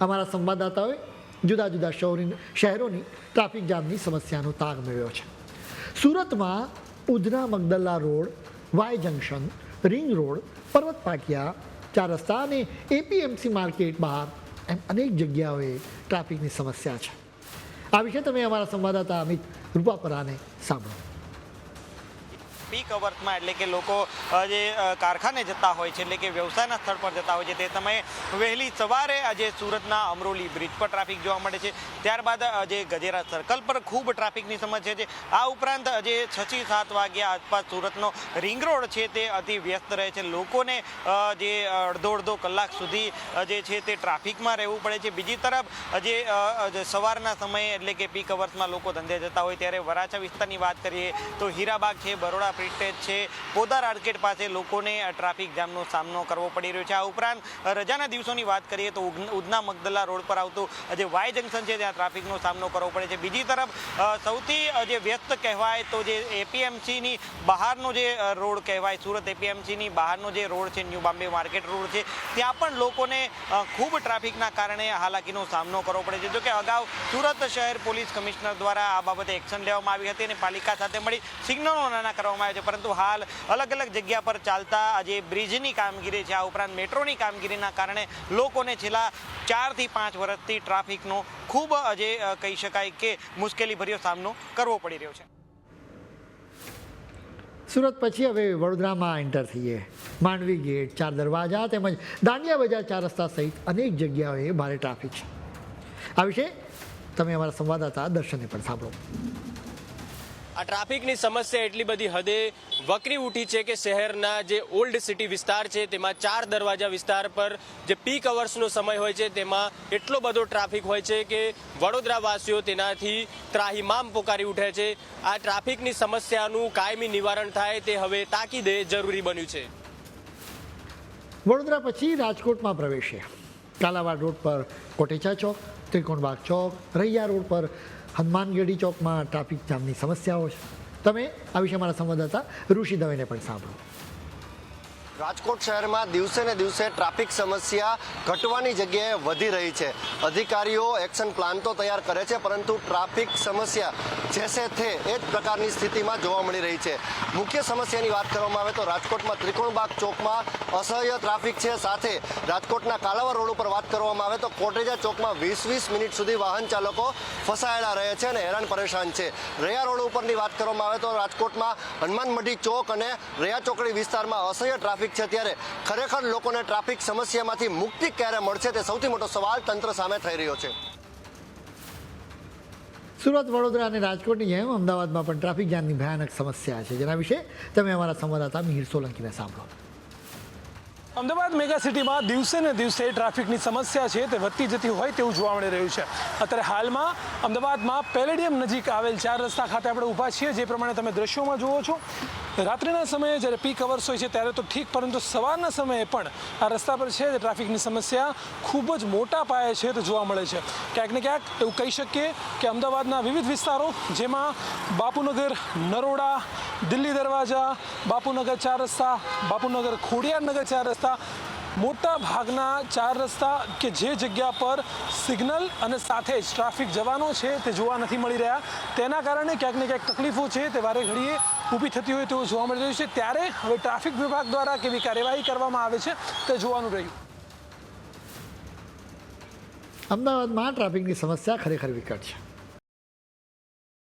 અમારા સંવાદદાતાઓએ જુદા જુદા શહેરોની શહેરોની ટ્રાફિક જામની સમસ્યાનો તાગ મેળવ્યો છે. સુરતમાં Udhna Magdalla road, Y junction, ring road, Parvat Patiya, ચાર રસ્તા અને એપીએમસી માર્કેટ બહાર એમ અનેક જગ્યાઓએ ટ્રાફિકની સમસ્યા છે. આ વિશે તમે અમારા સંવાદદાતા અમિત રૂપાપરાને સાંભળો. પીક અવર્સમાં એટલે કે લોકો જે કારખાને જતા હોય છે એટલે કે વ્યવસાયના સ્થળ પર જતા હોય છે, તે સમયે વહેલી સવારે આજે સુરતના અમરોલી બ્રિજ પર ટ્રાફિક જોવા મળે છે. ત્યારબાદ જે ગજેરા સર્કલ પર ખૂબ ટ્રાફિકની સમસ્યા છે આ ઉપરાંત જે છ થી સાત વાગ્યા આસપાસ સુરતનો રિંગ રોડ છે તે અતિ વ્યસ્ત રહે છે. લોકોને જે, અડધો અડધો કલાક સુધી જે છે તે ટ્રાફિકમાં રહેવું પડે છે. બીજી તરફ જે સવારના સમયે એટલે કે પીક અવર્સમાં લોકો ધંધે જતા હોય, ત્યારે વરાછા વિસ્તારની વાત કરીએ તો હીરાબાગ છે, બરોડા પ્રિસ્ટેજ છે. પોદાર આર્કેટ પાસે લોકોને ટ્રાફિક જામનો સામનો કરવો પડી રહ્યો છે. આ ઉપરાંત રજાના દિવસોની વાત કરીએ તો ઉધના મગદલ્લા રોડ પર આવતું જે વાય જંકશન છે, ત્યાં ટ્રાફિકનો સામનો કરવો પડે છે. બીજી તરફ સૌથી જે વ્યસ્ત કહેવાય તો જે એપીએમસીની બહારનો જે રોડ કહેવાય, સુરત એપીએમસીની બહારનો જે રોડ છે, ન્યૂ બોમ્બે માર્કેટ રોડ છે, ત્યાં પણ લોકોને ખૂબ ટ્રાફિકના કારણે હાલાકીનો સામનો કરવો પડે છે. જોકે અગાઉ સુરત શહેર પોલીસ કમિશનર દ્વારા આ બાબતે એક્શન લેવામાં આવી હતી અને પાલિકા સાથે મળી સિગ્નલો નાના કરવામાં આવ્યા છે. પરંતુ હાલ અલગ અલગ જગ્યા પર ચાલતા આજે બ્રિજની કામગીરી છે, આ ઉપરાંત મેટ્રોની કામગીરીના કારણે લોકોને છેલ્લા ચારથી પાંચ વર્ષથી ટ્રાફિકનો ખૂબ આજે કહી શકાય કે મુશ્કેલીભર્યો સામનો કરવો પડી રહ્યો છે. સુરત પછી હવે વડોદરામાં એન્ટર થઈએ. માંડવી ગેટ, ચાર દરવાજા તેમજ દાંડિયા બજાર ચાર રસ્તા સહિત અનેક જગ્યાઓએ ભારે ટ્રાફિક છે. આ વિશે તમે અમારા સંવાદદાતા દર્શને પણ સાંભળો. આ ટ્રાફિકની સમસ્યા એટલી બધી હદે વકરી ઉઠી છે કે શહેરના જે ઓલ્ડ સિટી વિસ્તાર છે, તેમાં ચાર દરવાજા વિસ્તાર પર જે પીક અવર્સનો સમય હોય છે, તેમાં એટલો બધો ટ્રાફિક હોય છે કે વડોદરાવાસીઓ તેનાથી ત્રાહીમામ પોકારી ઉઠે છે. આ ટ્રાફિકની સમસ્યાનું કાયમી નિવારણ થાય તે હવે તાકીદે જરૂરી બન્યું છે. વડોદરા પછી રાજકોટમાં પ્રવેશે કાલાવાડ રોડ પર કોટેચા ચોક, ત્રિકોણબાગ ચોક, રૈયા રોડ પર હનુમાનગઢી ચોકમાં ટ્રાફિક જામની સમસ્યાઓ છે. તમે આ વિશે મારા સંવાદદાતા ઋષિ દવેને પણ સાંભળો. રાજકોટ શહેરમાં દિવસે ને દિવસે ટ્રાફિક સમસ્યા ઘટવાની જગ્યાએ વધી રહી છે. અધિકારીઓ એક્શન પ્લાન તો તૈયાર કરે છે, પરંતુ ટ્રાફિક સમસ્યા જેસે થે એ જ પ્રકારની સ્થિતિમાં જોવા મળી રહી છે. મુખ્ય સમસ્યાની વાત કરવામાં આવે તો રાજકોટમાં ત્રિકોણબાગ ચોકમાં અસહ્ય ટ્રાફિક છે. સાથે રાજકોટના કાલાવર રોડ ઉપર વાત કરવામાં આવે તો કોટેજા ચોકમાં વીસ વીસ મિનિટ સુધી વાહન ચાલકો ફસાયેલા રહે છે અને હેરાન પરેશાન છે. રયા રોડ ઉપરની વાત કરવામાં આવે તો રાજકોટમાં હનુમાન મઢી ચોક અને રયા ચોકડી વિસ્તારમાં અસહ્ય ટ્રાફિક છે ત્યારે ખરેખર લોકોને ટ્રાફિક સમસ્યામાંથી મુક્તિ ક્યારે મળશે તે સૌથી મોટો સવાલ તંત્ર સામે થઈ રહ્યો છે. સુરત, વડોદરા અને રાજકોટની જેમ અમદાવાદમાં પણ ટ્રાફિક જામની ભયાનક સમસ્યા છે. જેના વિશે તમે અમારા સંવાદદાતા મિહિર સોલંકીને સાંભળો. અમદાવાદ મેગા સિટીમાં દિવસે ને દિવસે ટ્રાફિકની સમસ્યા છે તે વધતી જતી હોય તેવું જોવા મળી રહ્યું છે. અત્યારે હાલમાં અમદાવાદમાં પેલેડિયમ નજીક આવેલ ચાર રસ્તા ખાતે આપણે ઊભા છીએ. જે પ્રમાણે તમે દ્રશ્યોમાં જુઓ છો, રાત્રિના સમયે જ્યારે પીક અવર્સ હોય છે ત્યારે તો ઠીક, પરંતુ સવારના સમયે પણ આ રસ્તા પર છે ટ્રાફિકની સમસ્યા ખૂબ જ મોટા પાયે છે તે જોવા મળે છે. ક્યાંક ને ક્યાંક એવું કહી શકીએ કે અમદાવાદના વિવિધ વિસ્તારો જેમાં બાપુનગર, નરોડા, દિલ્હી દરવાજા, બાપુનગર ચાર રસ્તા, બાપુનગર ખોડિયારનગર ચાર રસ્તા, મોટા ભાગના ચાર રસ્તા કે જે જગ્યા પર સિગ્નલ અને સાથે જ ટ્રાફિક જવાનો છે તે જોવા નથી મળી રહ્યા. તેના કારણે ક્યાંક ને ક્યાંક તકલીફો છે, તે વારે ઘડીએ ઊભી થતી હોય તેવું જોવા મળી રહ્યું છે. ત્યારે હવે ટ્રાફિક વિભાગ દ્વારા કેવી કાર્યવાહી કરવામાં આવે છે તે જોવાનું રહ્યું. અમદાવાદમાં ટ્રાફિકની સમસ્યા ખરેખર વિકટ છે.